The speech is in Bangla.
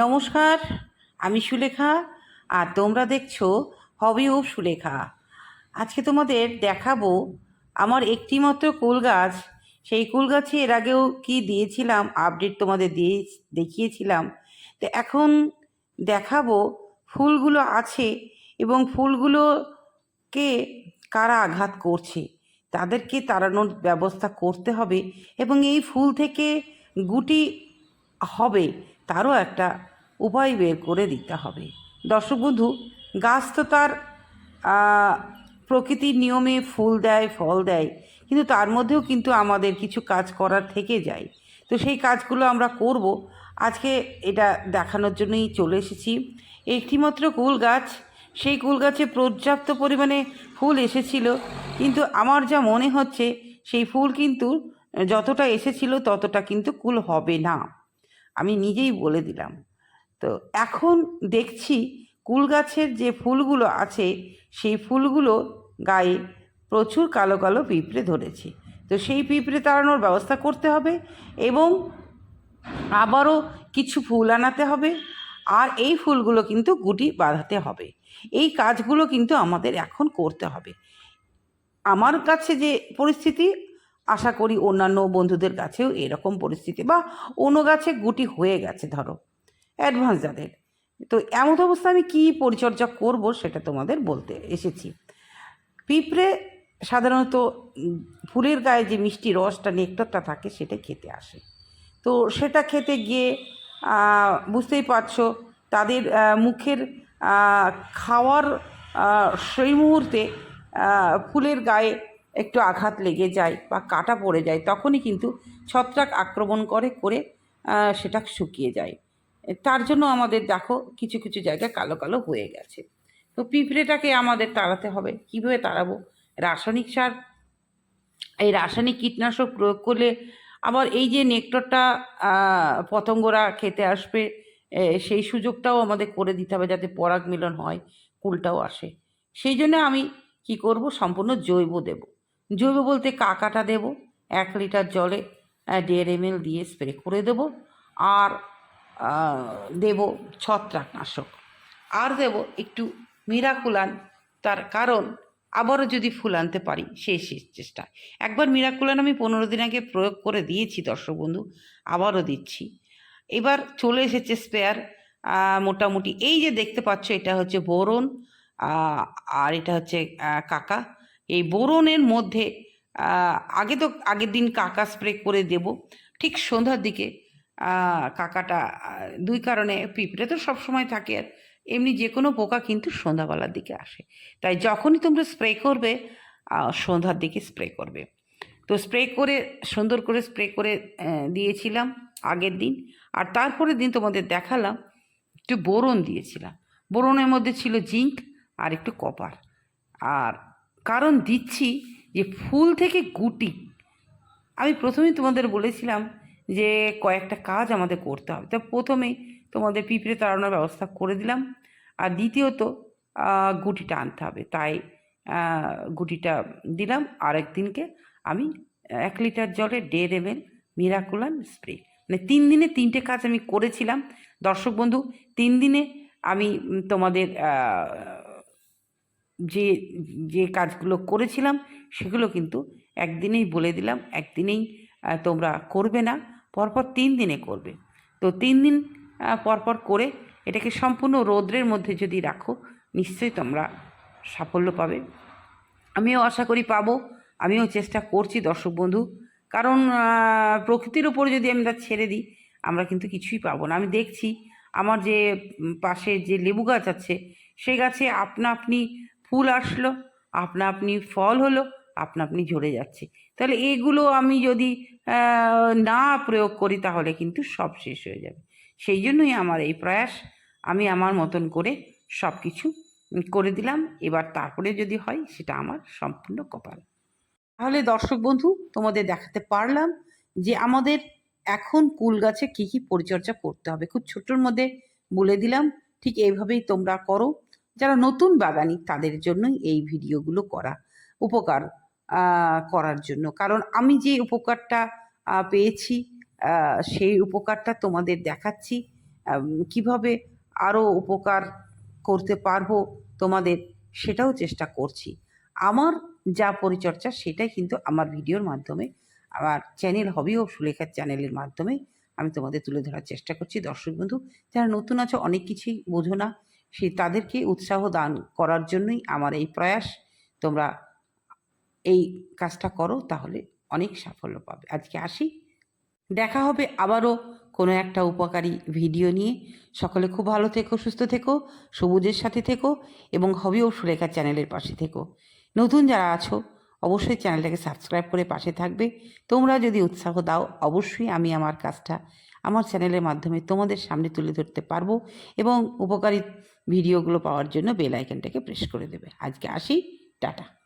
নমস্কার, আমি সুলেখা আর তোমরা দেখছ হবি ও সুলেখা। আজকে তোমাদের দেখাবো আমার একটি মাত্র কুল গাছ সেই কুল গাছে এর আগেও কি দিয়েছিলাম আপডেট তোমাদের দিয়ে দেখিয়েছিলাম। তো এখন দেখাবো ফুলগুলো আছে এবং ফুলগুলোকে কারা আঘাত করছে, তাদেরকে তাড়ানোর ব্যবস্থা করতে হবে এবং এই ফুল থেকে গুটি হবে তারও একটা উপায় বের করে দিতে হবে। দর্শক বন্ধু, গাছ তো তার প্রকৃতির নিয়মে ফুল দেয়, ফল দেয়, কিন্তু তার মধ্যেও কিন্তু আমাদের কিছু কাজ করার থেকে যায়। তো সেই কাজগুলো আমরা করব। আজকে এটা দেখানোর জন্যই চলে এসেছি। একটিমাত্র কুল গাছ, সেই কুল গাছে পর্যাপ্ত পরিমাণে ফুল এসেছিল, কিন্তু আমার যা মনে হচ্ছে, সেই ফুল কিন্তু যতটা এসেছিল ততটা কিন্তু কুল হবে না। আমি নিজেই বলে দিলাম। তো এখন দেখছি কুল গাছের যে ফুলগুলো আছে, সেই ফুলগুলো গায়ে প্রচুর কালো কালো পিঁপড়ে ধরেছে। তো সেই পিঁপড়ে তাড়ানোর ব্যবস্থা করতে হবে এবং আবারও কিছু ফুল আনাতে হবে। আর এই ফুলগুলো কিন্তু গুটি বাঁধাতে হবে। এই কাজগুলো কিন্তু আমাদের এখন করতে হবে। আমার কাছে যে পরিস্থিতি আশা করি অন্যান্য বন্ধুদের কাছেও এরকম পরিস্থিতি বা অন্য গাছে গুটি হয়ে গেছে, ধরো অ্যাডভান্স যাদের। তো এমন অবস্থা আমি কী পরিচর্যা করব সেটা তোমাদের বলতে এসেছি। পিঁপড়ে সাধারণত ফুলের গায়ে যে মিষ্টি রসটা নেকটারটা থাকে সেটা খেতে আসে। তো সেটা খেতে গিয়ে বুঝতেই পারছ, তাদের মুখের খাওয়ার সেই মুহূর্তে ফুলের গায়ে একটু আঘাত লেগে যায় বা কাটা পড়ে যায়, তখনই কিন্তু ছত্রাক আক্রমণ করে করে সেটা শুকিয়ে যায়। তার জন্য আমাদের দেখো কিছু কিছু জায়গায় কালো কালো হয়ে গেছে। তো পিঁপড়েটাকে আমাদের তাড়াতে হবে। কীভাবে তাড়াবো? রাসায়নিক সার। এই রাসায়নিক কীটনাশক প্রয়োগ করলে আবার এই যে নেকটরটা পতঙ্গরা খেতে আসবে সেই সুযোগটাও আমাদের করে দিতে হবে যাতে পরাগ মিলন হয়, কুলটাও আসে। সেই জন্য আমি কি করব? সম্পূর্ণ জৈব দেব। জৈব বলতে কাকাটা দেব, এক লিটার জলে দেড় এম দিয়ে স্প্রে করে দেব আর দেব ছত্রাকনাশক। আর দেব একটু মিরাকুলান তার কারণ আবারও যদি ফুল আনতে পারি সেই শেষ চেষ্টা। একবার মিরাকুলান আমি পনেরো দিন আগে প্রয়োগ করে দিয়েছি, দর্শক বন্ধু, আবারও দিচ্ছি। এবার চলে এসেছে স্পেয়ার মোটামুটি। এই যে দেখতে পাচ্ছ, এটা হচ্ছে বোরন আর এটা হচ্ছে কাকা। এই বোরনের মধ্যে আগে তো, আগের দিন কাকা স্প্রে করে দেব। ঠিক সন্ধ্যার দিকে কাকাটা দুই কারণে পিঁপড়ে তো সবসময় থাকে আর এমনি যে কোনো পোকা কিন্তু সন্ধ্যাবেলার দিকে আসে। তাই যখনই তোমরা স্প্রে করবে সন্ধ্যার দিকে স্প্রে করবে। তো স্প্রে করে, সুন্দর করে স্প্রে করে দিয়েছিলাম আগের দিন। আর তারপরের দিন তোমাদের দেখালাম, একটু বোরন দিয়েছিলাম। বোরনের মধ্যে ছিল জিঙ্ক আর একটু কপার। আর কারণ দিচ্ছি যে ফুল থেকে গুটি। আমি প্রথমেই তোমাদের বলেছিলাম যে কয়েকটা কাজ আমাদের করতে হবে। তো প্রথমেই তোমাদের পিঁপড়ে তাড়ানোর ব্যবস্থা করে দিলাম। আর দ্বিতীয়ত গুটিটা আনতে হবে। তাই গুটিটা দিলাম। আরেক দিনকে আমি এক লিটার জলে দেড় এম এল মিরাকুলান স্প্রে। মানে তিন দিনে তিনটে কাজ আমি করেছিলাম। দর্শক বন্ধু, তিন দিনে আমি তোমাদের যে যে কাজগুলো করেছিলাম সেগুলো কিন্তু একদিনেই বলে দিলাম, একদিনেই তোমরা করবে না, পরপর তিন দিনে করবে। তো তিন দিন পরপর করে এটাকে সম্পূর্ণ রৌদ্রের মধ্যে যদি রাখো, নিশ্চয়ই তোমরা সাফল্য পাবে। আমিও আশা করি পাবো, আমিও চেষ্টা করছি দর্শক বন্ধু। কারণ প্রকৃতির উপর যদি আমরা ছেড়ে দিই, আমরা কিন্তু কিছুই পাবো না। আমি দেখছি, আমার যে পাশে যে লেবু গাছ আছে, সেই গাছে আপনা আপনি ফুল আসলো, আপনা আপনি ফল হলো, আপনা আপনি ঝরে যাচ্ছে। তাহলে এগুলো আমি যদি না প্রয়োগ করি তাহলে কিন্তু সব শেষ হয়ে যাবে। সেই জন্যই আমার এই প্রয়াস, আমি আমার মতন করে সব কিছু করে দিলাম। এবার তারপরে যদি হয়, সেটা আমার সম্পূর্ণ কপাল। তাহলে দর্শক বন্ধু, তোমাদের দেখাতে পারলাম যে আমাদের এখন কুল গাছে কী কী পরিচর্যা করতে হবে। খুব ছোটোর মধ্যে বলে দিলাম, ঠিক এইভাবেই তোমরা করো। যারা নতুন বাগানি তাদের জন্যই এই ভিডিওগুলো করা উপকার করার জন্য। কারণ আমি যে উপকারটা পেয়েছি সেই উপকারটা তোমাদের দেখাচ্ছি কীভাবে আরও উপকার করতে পারব তোমাদের সেটাও চেষ্টা করছি। আমার যা পরিচর্যা সেটাই কিন্তু আমার ভিডিওর মাধ্যমে, আমার চ্যানেল হবি ও সুলেখার চ্যানেলের মাধ্যমে আমি তোমাদের তুলে ধরার চেষ্টা করছি। দর্শক বন্ধু, যারা নতুন আছো অনেক কিছুই বোঝো না সে তাদেরকে উৎসাহ দান করার জন্যই আমার এই প্রয়াস। তোমরা এই কাজটা করো, তাহলে অনেক সাফল্য পাবে। আজকে আসি। দেখা হবে আবারও কোনো একটা উপকারী ভিডিও নিয়ে। সকলে খুব ভালো থেকো, সুস্থ থেকো, সবুজের সাথে থেকো এবং হবি ও সুরেখা চ্যানেলের পাশে থেকো। নতুন যারা আছো, অবশ্যই চ্যানেলটাকে সাবস্ক্রাইব করে পাশে থাকবে। তোমরা যদি উৎসাহ দাও, অবশ্যই আমি আমার কাজটা আমার চ্যানেলের মাধ্যমে তোমাদের সামনে তুলে ধরতে পারব এবং উপকারী ভিডিওগুলো পাওয়ার জন্য বেল আইকনটাকে প্রেস করে দেবে। আজকে আসি টাটা।